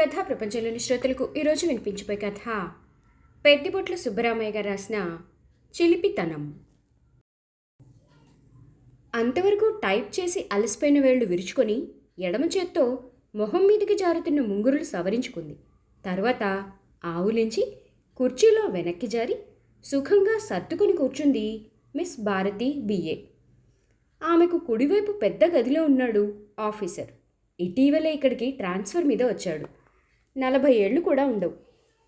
కథా ప్రపంచంలోని శ్రోతలకు ఈరోజు వినిపించబోయే కథ. పెట్టిబొట్ల సుబ్బరామయ్య గారు రాసిన చిలిపితనం. అంతవరకు టైప్ చేసి అలసిపోయిన వేళ్ళు విరుచుకొని ఎడమ చేత్తో మొహం మీదకి జారుతున్న ముంగురులు సవరించుకుంది. తర్వాత ఆవులించి కుర్చీలో వెనక్కి జారి సుఖంగా సర్దుకుని కూర్చుంది మిస్ భారతి బిఏ ఆమెకు కుడివైపు పెద్ద గదిలో ఉన్నాడు ఆఫీసర్. ఇటీవలే ఇక్కడికి ట్రాన్స్ఫర్ మీద వచ్చాడు. నలభై ఏళ్ళు కూడా ఉండవు.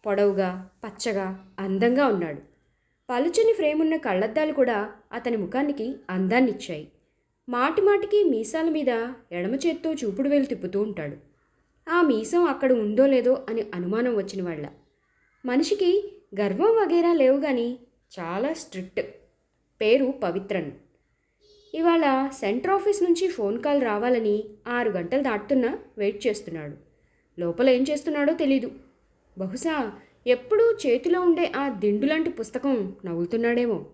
పొడవుగా పచ్చగా అందంగా ఉన్నాడు. పలుచని ఫ్రేమ్ ఉన్న కళ్ళద్దాలు కూడా అతని ముఖానికి అందాన్నిచ్చాయి. మాటి మాటికి మీసాల మీద ఎడమ చేత్తో చూపుడు వేలు తిప్పుతూ ఉంటాడు. ఆ మీసం అక్కడ ఉందో లేదో అని అనుమానం వచ్చిన వాళ్ళ. మనిషికి గర్వం వగేరా లేవు కానీ చాలా స్ట్రిక్ట్. పేరు పవిత్రన్. ఇవాళ సెంటర్ ఆఫీస్ నుంచి ఫోన్ కాల్ రావాలని ఆరు గంటలు దాటుతున్నా వెయిట్ చేస్తున్నాడు. లోపల ఏం చేస్తున్నాడో తెలీదు. బహుశా ఎప్పుడూ చేతిలో ఉండే ఆ దిండులాంటి పుస్తకం నవ్వులుతున్నాడేమో.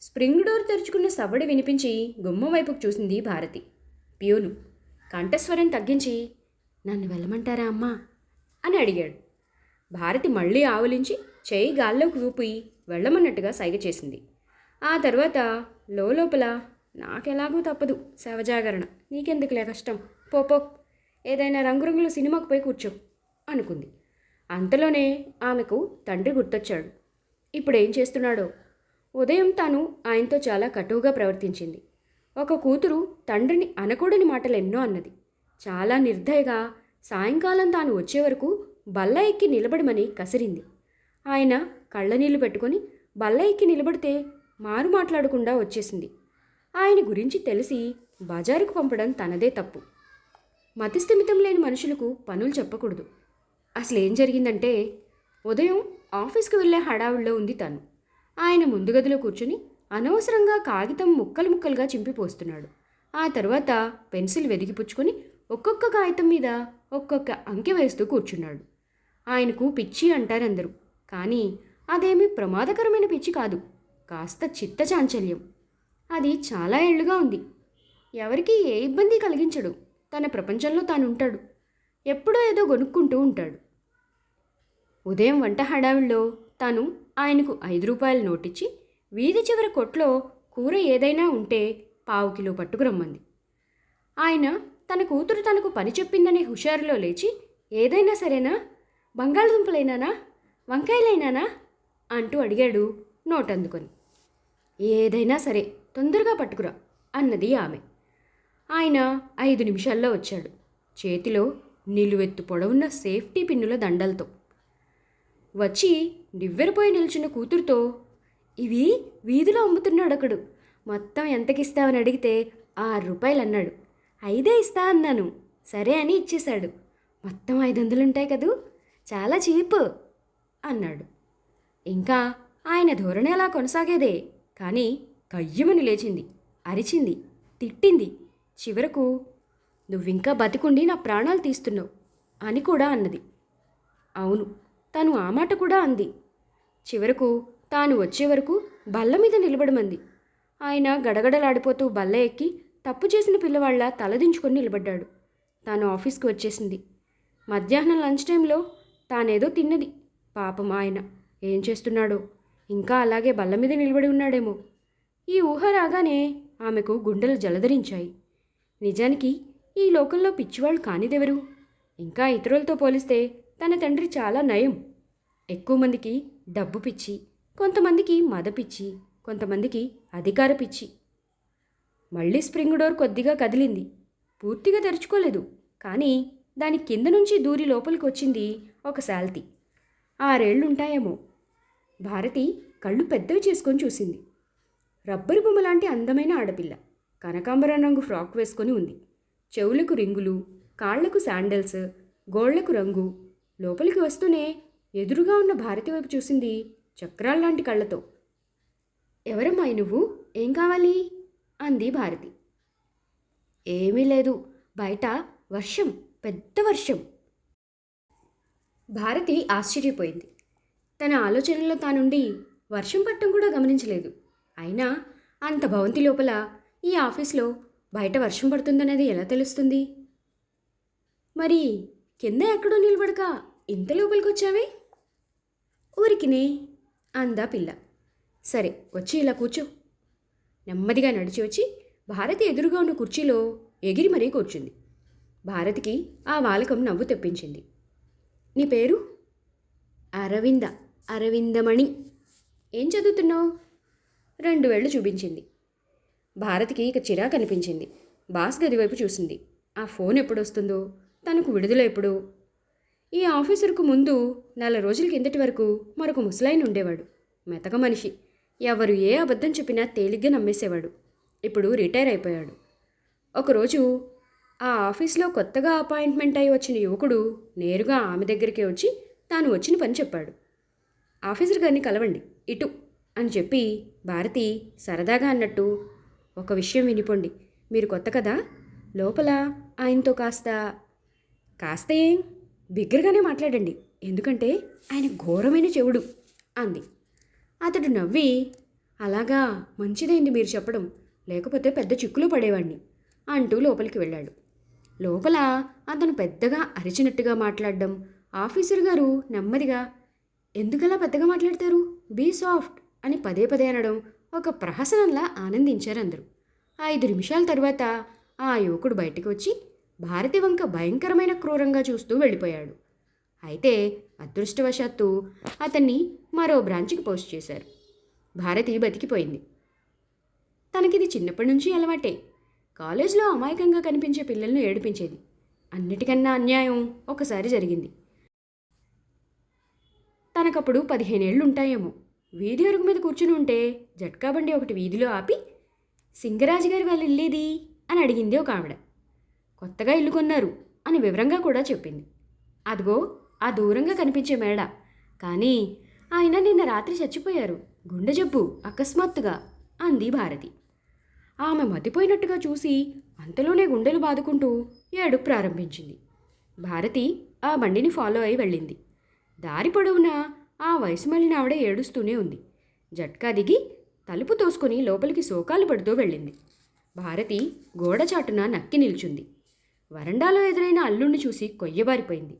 స్ప్రింగ్ డోర్ తెరుచుకున్న సవ్వడి వినిపించి గుమ్మం వైపుకు చూసింది భారతి. పియోను కంఠస్వరం తగ్గించి నన్ను వెళ్ళమంటారా అమ్మా? అని అడిగాడు. భారతి మళ్ళీ ఆవులించి చేయి గాల్లోకి ఊపి వెళ్ళమన్నట్టుగా సైగ చేసింది. ఆ తర్వాత లోపల నాకెలాగూ తప్పదు శవజాగరణ. నీకెందుకులే కష్టం? పోపో ఏదైనా రంగురంగుల సినిమాకు పోయి కూర్చో అనుకుంది. అంతలోనే ఆమెకు తండ్రి గుర్తొచ్చాడు. ఇప్పుడు ఏం చేస్తున్నాడో? ఉదయం తాను ఆయనతో చాలా కటువుగా ప్రవర్తించింది. ఒక కూతురు తండ్రిని అనకూడని మాటలు ఎన్నో అన్నది. చాలా నిర్దయగా సాయంకాలం తాను వచ్చే వరకు బల్ల ఎక్కి నిలబడమని కసిరింది. ఆయన కళ్ళనీళ్ళు పెట్టుకొని బల్ల ఎక్కి నిలబడితే మారు మాట్లాడకుండా వచ్చేసింది. ఆయన గురించి తెలిసి బజారుకు పంపడం తనదే తప్పు. మతిస్థిమితం లేని మనుషులకు పనులు చెప్పకూడదు. అసలు ఏం జరిగిందంటే ఉదయం ఆఫీస్కి వెళ్ళే హడావుల్లో ఉంది తను. ఆయన ముందు గదిలో కూర్చుని అనవసరంగా కాగితం ముక్కలు ముక్కలుగా చింపిపోస్తున్నాడు. ఆ తర్వాత పెన్సిల్ వెదిగిపుచ్చుకొని ఒక్కొక్క కాగితం మీద ఒక్కొక్క అంకె వేస్తూ కూర్చున్నాడు. ఆయనకు పిచ్చి అంటారందరూ కానీ అదేమి ప్రమాదకరమైన పిచ్చి కాదు. కాస్త చిత్త చాంచల్యం. అది చాలా ఏళ్ళుగా ఉంది. ఎవరికీ ఏ ఇబ్బంది కలిగించడు. తన ప్రపంచంలో తాను ఉంటాడు ఎప్పుడో ఏదో కొనుక్కుంటూ ఉంటాడు. ఉదయం వంట హడావిడిలో తాను ఆయనకు ఐదు రూపాయలు నోటిచ్చి వీధి చివరి కొట్లో కూర ఏదైనా ఉంటే పావు కిలో పట్టుకురమ్మంది ఆయన తన కూతురు తనకు పని చెప్పిందనే హుషారులో లేచి ఏదైనా సరేనా? బంగాళదుంపలైనానా? వంకాయలైనానా? అంటూ అడిగాడు నోటందుకొని. ఏదైనా సరే తొందరగా పట్టుకురా అన్నది ఆమె. ఆయన ఐదు నిమిషాల్లో వచ్చాడు. చేతిలో నిలువెత్తు పొడవున్న సేఫ్టీ పిన్నుల దండలతో. వచ్చి నివ్వెరపోయి నిల్చున్న కూతురుతో ఇవి వీధిలో అమ్ముతున్నాడు ఒకడు మొత్తం ఎంతకిస్తావని అడిగితే ఆరు రూపాయలు అన్నాడు ఐదే ఇస్తా అన్నాను. సరే అని ఇచ్చేశాడు. మొత్తం ఐదు వందలు ఉంటాయి కదూ? చాలా చీప్ అన్నాడు. ఇంకా ఆయన ధోరణి అలా కొనసాగేదే. కానీ కయ్యమని లేచింది. అరిచింది. తిట్టింది. చివరకు నువ్వింకా బతికుండి నా ప్రాణాలు తీస్తున్నావు అని కూడా అన్నది. అవును తను ఆ మాట కూడా అంది. చివరకు తాను వచ్చే వరకు బల్ల మీద నిలబడమంది ఆయన గడగడలాడిపోతూ బల్ల ఎక్కి తప్పు చేసిన పిల్లవాళ్ళ తలదించుకొని నిలబడ్డాడు. తాను ఆఫీస్కి వచ్చేసింది. మధ్యాహ్నం లంచ్ టైంలో తానేదో తిన్నది. పాపం ఆయన. ఏం చేస్తున్నాడో? ఇంకా అలాగే బల్ల మీద నిలబడి ఉన్నాడేమో. ఈ ఊహ రాగానే ఆమెకు గుండెలు జలధరించాయి. నిజానికి ఈ లోకంలో పిచ్చివాళ్ళు కానిదెవరు? ఇంకా ఇతరులతో పోలిస్తే తన తండ్రి చాలా నయం. ఎక్కువ మందికి డబ్బు పిచ్చి కొంతమందికి మద పిచ్చి కొంతమందికి అధికార పిచ్చి. మళ్ళీ స్ప్రింగ్ డోర్ కొద్దిగా కదిలింది. పూర్తిగా తెరుచుకోలేదు. కానీ దాని కింద నుంచి దూరి లోపలికి వచ్చింది ఒక శాల్తి. ఆరేళ్ళుంటాయేమో. భారతి కళ్ళు పెద్దవి చేసుకొని చూసింది. రబ్బరు బొమ్మ లాంటి అందమైన ఆడపిల్ల. కనకాంబరం రంగు ఫ్రాక్ వేసుకొని ఉంది. చెవులకు రింగులు కాళ్ళకు శాండల్స్ గోళ్ళకు రంగు. లోపలికి వస్తూనే ఎదురుగా ఉన్న భారతి వైపు చూసింది చక్రాల్లాంటి కళ్ళతో. ఎవరమ్మాయి నువ్వు? ఏం కావాలి? అంది భారతి. ఏమీ లేదు. బయట వర్షం పెద్ద వర్షం. భారతి ఆశ్చర్యపోయింది. తన ఆలోచనలో తానుండి వర్షం పట్టం కూడా గమనించలేదు. అయినా అంత భవంతి లోపల ఈ ఆఫీస్లో బయట వర్షం పడుతుందనేది ఎలా తెలుస్తుంది? మరి కింద ఎక్కడో నిలబడక ఇంత లోపలికి వచ్చావే ఊరికినే అందా పిల్ల. సరే వచ్చి ఇలా కూర్చో. నెమ్మదిగా నడిచి వచ్చి భారతి ఎదురుగా ఉన్న కుర్చీలో ఎగిరి మరీ కూర్చుంది. భారతికి ఆ వాలకం నవ్వు తెప్పించింది. నీ పేరు? అరవింద. అరవిందమణి. ఏం చదువుతున్నావు? రెండు వేళ్ళు చూపించింది. భారతికి ఇక చిరా కనిపించింది బాస్ గది వైపు చూసింది. ఆ ఫోన్ ఎప్పుడొస్తుందో? తనకు విడుదల ఎప్పుడు? ఈ ఆఫీసర్కు ముందు నెల రోజుల కిందటి వరకు మరొక ముసలాయన ఉండేవాడు. మెతక మనిషి. ఎవరు ఏ అబద్ధం చెప్పినా తేలిగ్గా నమ్మేసేవాడు. ఇప్పుడు రిటైర్ అయిపోయాడు. ఒకరోజు ఆ ఆఫీస్లో కొత్తగా అపాయింట్మెంట్ అయి వచ్చిన యువకుడు నేరుగా ఆమె దగ్గరికే వచ్చి తాను వచ్చిన పని చెప్పాడు. ఆఫీసర్ గారిని కలవండి ఇటు అని చెప్పి భారతి సరదాగా అన్నట్టు ఒక విషయం వినిపోండి. మీరు కొత్త కదా? లోపల ఆయనతో కాస్త కాస్త ఏం? బిగ్గరగానే మాట్లాడండి. ఎందుకంటే ఆయన ఘోరమైన చెవుడు అంది. అతడు నవ్వి అలాగా మంచిదైంది మీరు చెప్పడం. లేకపోతే పెద్ద చిక్కులో పడేవాడిని అంటూ లోపలికి వెళ్ళాడు. లోపల అతను పెద్దగా అరిచినట్టుగా మాట్లాడడం. ఆఫీసర్ గారు నెమ్మదిగా ఎందుకలా పెద్దగా మాట్లాడతారు? బీ సాఫ్ట్ అని పదే పదే అనడం. ఒక ప్రహసనంలా ఆనందించారు అందరూ. ఐదు నిమిషాల తర్వాత ఆ యువకుడు బయటికి వచ్చి భారతి వంక భయంకరమైన క్రూరంగా చూస్తూ వెళ్ళిపోయాడు. అయితే అదృష్టవశాత్తు అతన్ని మరో బ్రాంచ్కి పోస్ట్ చేశారు. భారతి బతికిపోయింది. తనకిది చిన్నప్పటి నుంచి అలవాటే. కాలేజీలో అమాయకంగా కనిపించే పిల్లల్ని ఏడిపించేది. అన్నిటికన్నా అన్యాయం ఒకసారి జరిగింది. తనకప్పుడు పదిహేనేళ్ళు ఉంటాయేమో వీధి అరుగు మీద కూర్చుని ఉంటే జట్కా బండి ఒకటి వీధిలో ఆపి సింగరాజు గారి వాళ్ళు ఇల్లేది? అని అడిగింది ఒక ఆవిడ. కొత్తగా ఇల్లు కొన్నారు అని వివరంగా కూడా చెప్పింది. అదిగో ఆ దూరంగా కనిపించే మేడ. కానీ ఆయన నిన్న రాత్రి చచ్చిపోయారు. గుండె జబ్బు అకస్మాత్తుగా అంది భారతి. ఆమె మతిపోయినట్టుగా చూసి అంతలోనే గుండెలు బాదుకుంటూ ఏడు ప్రారంభించింది. భారతి ఆ బండిని ఫాలో అయి వెళ్ళింది. దారి పొడవునా ఆ వయసు మళ్ళిన ఆవిడ ఏడుస్తూనే ఉంది. జట్కా దిగి తలుపు తోసుకొని లోపలికి శోకాలు పడుతూ వెళ్ళింది. భారతి గోడచాటున నక్కి నిల్చుంది. వరండాలో ఎదురైన అల్లుణ్ణి చూసి కొయ్యబారిపోయింది.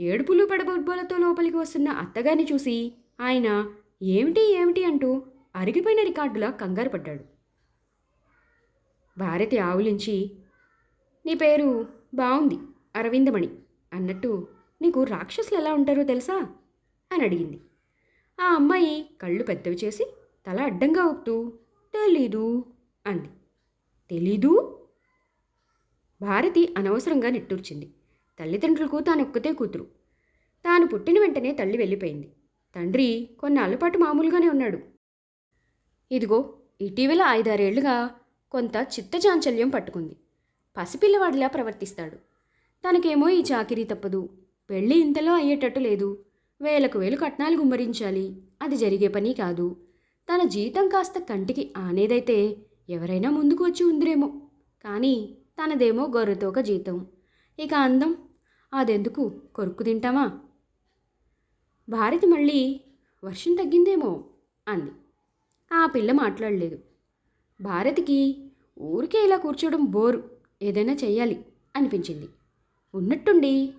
ఏడుపులు పడబొబ్బలతో లోపలికి వస్తున్న అత్తగారిని చూసి ఆయన ఏమిటి ఏమిటి అంటూ అరిగిపోయిన రికార్డులా కంగారు పడ్డాడు. భారతి ఆవులించి నీ పేరు బాగుంది అరవిందమణి అన్నట్టు నీకు రాక్షసులు ఎలా ఉంటారో తెలుసా? అని అడిగింది. ఆ అమ్మాయి కళ్ళు పెద్దవి చేసి తల అడ్డంగా ఊపుతూ తెలీదు అంది. తెలీదు? భారతి అనవసరంగా నిట్టూర్చింది. తల్లిదండ్రులకు తాను ఒక్కతే కూతురు. తాను పుట్టిన వెంటనే తల్లి వెళ్ళిపోయింది. తండ్రి కొన్నాళ్ళ పాటు మామూలుగానే ఉన్నాడు. ఇదిగో ఇటీవల ఐదారేళ్ళుగా కొంత చిత్తచాంచల్యం పట్టుకుంది. పసిపిల్లవాడిలా ప్రవర్తిస్తాడు. తనకేమో ఈ చాకిరీ తప్పదు. పెళ్ళి ఇంతలో అయ్యేటట్టు లేదు. వేలకు వేలు కట్నాలు గుమ్మరించాలి. అది జరిగే పని కాదు. తన జీతం కాస్త కంటికి ఆనేదైతే ఎవరైనా ముందుకు వచ్చి ఉందిరేమో. కానీ తనదేమో గొర్రెతోక జీతం. ఇక అందం అదెందుకు? కొరుక్కు తింటామా? భారతి మళ్ళీ వర్షం తగ్గిందేమో? అంది. ఆ పిల్ల మాట్లాడలేదు. భారతికి ఊరికే ఇలా కూర్చోవడం బోరు. ఏదైనా చెయ్యాలి అనిపించింది. ఉన్నట్టుండి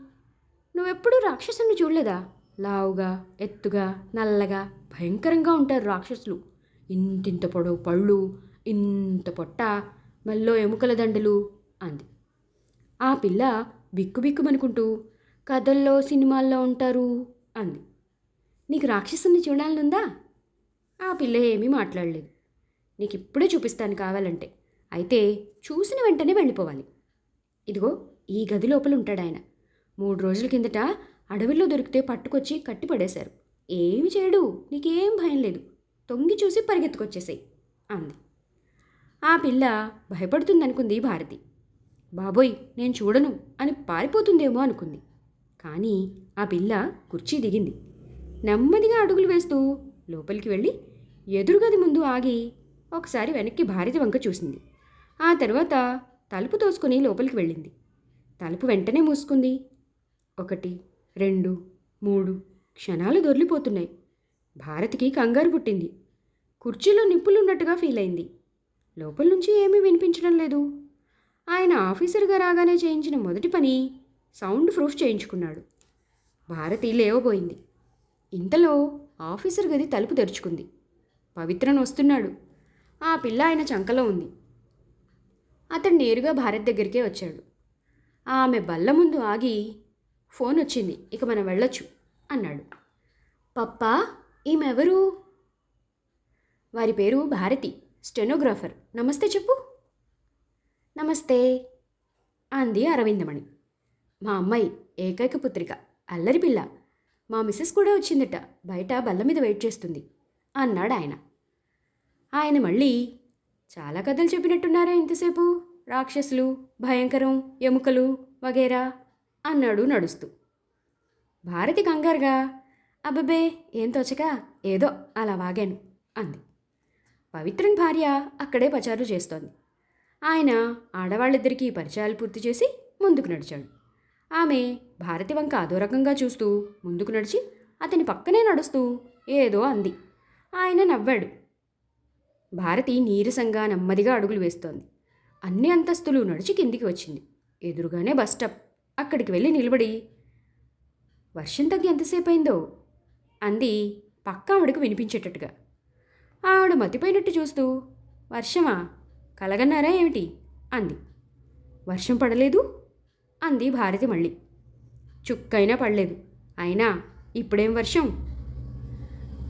నువ్వెప్పుడూ రాక్షసుని చూడలేదా? లావుగా ఎత్తుగా నల్లగా భయంకరంగా ఉంటారు రాక్షసులు. ఇంతింత పొడవు పళ్ళు ఇంత పొట్ట మల్లో ఎముకల దండలు అంది. ఆ పిల్ల బిక్కుబిక్కుమనుకుంటూ కథల్లో సినిమాల్లో ఉంటారు అంది. నీకు రాక్షసుని చూడాలనుందా? ఆ పిల్ల ఏమీ మాట్లాడలేదు. నీకు ఇప్పుడే చూపిస్తాను కావాలంటే. అయితే చూసిన వెంటనే వెళ్ళిపోవాలి. ఇదిగో ఈ గది లోపల ఉంటాడు ఆయన మూడు రోజుల కిందట అడవిలో దొరికితే పట్టుకొచ్చి కట్టి పడేశారు ఏమి చేయడు నీకేం భయం లేదు. తొంగి చూసి పరిగెత్తుకొచ్చేసాయి అంది. ఆ పిల్ల భయపడుతుందనుకుంది భారతి. బాబోయ్ నేను చూడను అని పారిపోతుందేమో అనుకుంది. కానీ ఆ పిల్ల కుర్చీ దిగింది. నెమ్మదిగా అడుగులు వేస్తూ లోపలికి వెళ్ళి ఎదురుగది ముందు ఆగి ఒకసారి వెనక్కి భారతి వంక చూసింది. ఆ తర్వాత తలుపు తోసుకుని లోపలికి వెళ్ళింది. తలుపు వెంటనే మూసుకుంది. ఒకటి రెండు మూడు క్షణాలు దొర్లిపోతున్నాయి. భారతికి కంగారు పుట్టింది. కుర్చీలో నిప్పులున్నట్టుగా ఫీల్ అయింది. లోపల నుంచి ఏమీ వినిపించడం లేదు. ఆయన ఆఫీసర్గా రాగానే చేయించిన మొదటి పని సౌండ్ ప్రూఫ్ చేయించుకున్నాడు. భారతి లేవబోయింది. ఇంతలో ఆఫీసర్ గది తలుపు తెరుచుకుంది. పవిత్రను వస్తున్నాడు. ఆ పిల్ల ఆయన చంకలో ఉంది. అతడు నేరుగా భారత్ దగ్గరికే వచ్చాడు. ఆమె బల్ల ముందు ఆగి ఫోన్ వచ్చింది ఇక మనం వెళ్ళొచ్చు అన్నాడు. పప్పా ఈమెవరు? వారి పేరు భారతి స్టెనోగ్రాఫర్. నమస్తే చెప్పు. నమస్తే అంది అరవిందమణి. మా అమ్మాయి ఏకైక పుత్రిక అల్లరి పిల్ల. మా మిస్సెస్ కూడా వచ్చిందట బయట బల్ల మీద వెయిట్ చేస్తుంది అన్నాడు ఆయన. ఆయన మళ్ళీ చాలా కథలు చెప్పినట్టున్నారా ఇంతసేపు. రాక్షసులు భయంకరం ఎముకలు వగేరా. అన్నాడు నడుస్తూ. భారతి కంగారుగా అబ్బబే ఏం తోచక? ఏదో అలా వాగాను అంది. పవిత్రన్ భార్య అక్కడే పచారులు చేస్తోంది. ఆయన ఆడవాళ్ళిద్దరికీ పరిచయాలు పూర్తి చేసి ముందుకు నడిచాడు. ఆమె భారతి వంక అదోరకంగా చూస్తూ ముందుకు నడిచి అతని పక్కనే నడుస్తూ ఏదో అంది. ఆయన నవ్వాడు. భారతి నీరసంగా నెమ్మదిగా అడుగులు వేస్తోంది. అన్ని అంతస్తులు నడిచి కిందికి వచ్చింది. ఎదురుగానే బస్ స్టాప్. అక్కడికి వెళ్ళి నిలబడి వర్షం తగ్గి ఎంతసేపు అయిందో అంది పక్క ఆవిడకు వినిపించేటట్టుగా. ఆవిడ మతిపోయినట్టు చూస్తూ వర్షమా కలగన్నారా ఏమిటి? అంది. వర్షం పడలేదు? అంది భారతి మళ్ళీ. చుక్కైనా పడలేదు. అయినా ఇప్పుడేం వర్షం?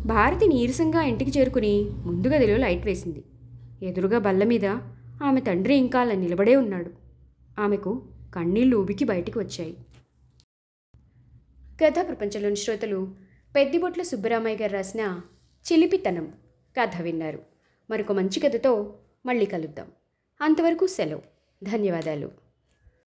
భారతి నీరసంగా ఇంటికి చేరుకుని ముందుగా గదిలో లైట్ వేసింది. ఎదురుగా బల్ల మీద ఆమె తండ్రి ఇంకా అలా నిలబడే ఉన్నాడు. ఆమెకు కన్నీళ్ళు ఉబికి బయటికి వచ్చాయి. కథా ప్రపంచంలోని శ్రోతలు పెద్దిబొట్ల సుబ్బరామయ్య గారు రాసిన చిలిపితనం కథ విన్నారు. మరొక మంచి కథతో మళ్ళీ కలుద్దాం. అంతవరకు సెలవు. ధన్యవాదాలు.